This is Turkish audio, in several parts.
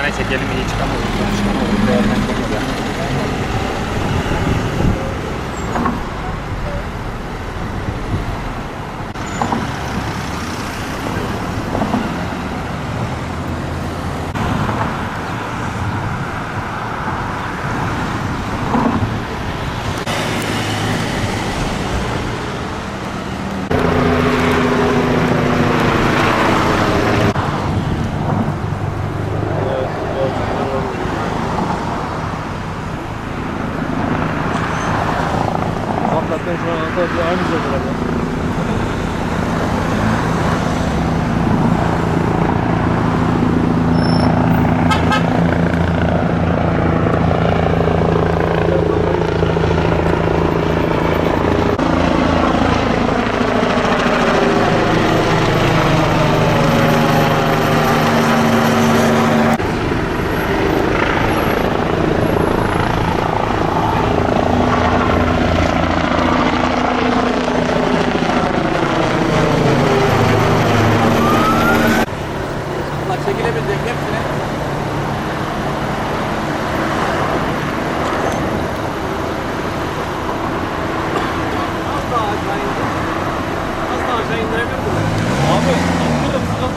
tane çekelim iyi çıkamadım. Çıkamadım. Değerlendirelim. Antalya aynı zaten.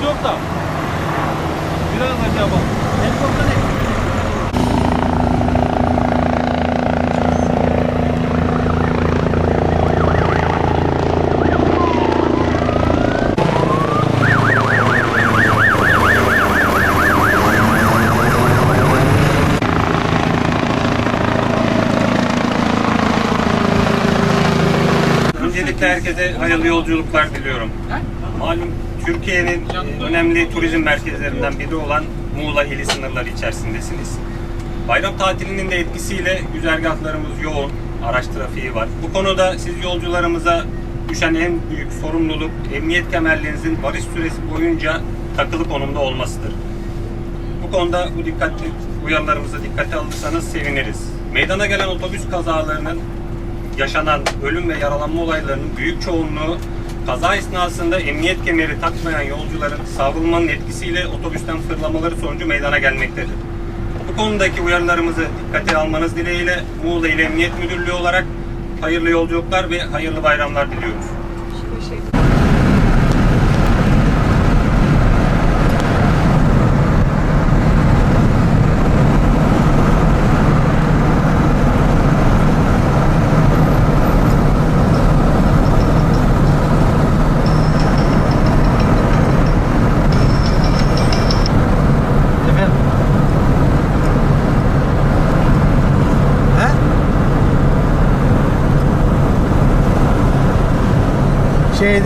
Sıkıntı yok da. Biraz aşağı bak. Helikopter ne? Öncelikle herkese hayırlı yolculuklar diliyorum. Malum Türkiye'nin önemli turizm merkezlerinden biri olan Muğla ili sınırları içerisindesiniz. Bayram tatilinin de etkisiyle güzergahlarımız yoğun, araç trafiği var. Bu konuda siz yolcularımıza düşen en büyük sorumluluk emniyet kemerlerinizin varış süresi boyunca takılı konumda olmasıdır. Bu konuda bu dikkatli uyarılarımızı dikkate alırsanız seviniriz. Meydana gelen otobüs kazalarının yaşanan ölüm ve yaralanma olaylarının büyük çoğunluğu kaza esnasında emniyet kemeri takmayan yolcuların savrulmanın etkisiyle otobüsten fırlamaları sonucu meydana gelmektedir. Bu konudaki uyarılarımızı dikkate almanız dileğiyle Muğla İl Emniyet Müdürlüğü olarak hayırlı yolculuklar ve hayırlı bayramlar diliyoruz.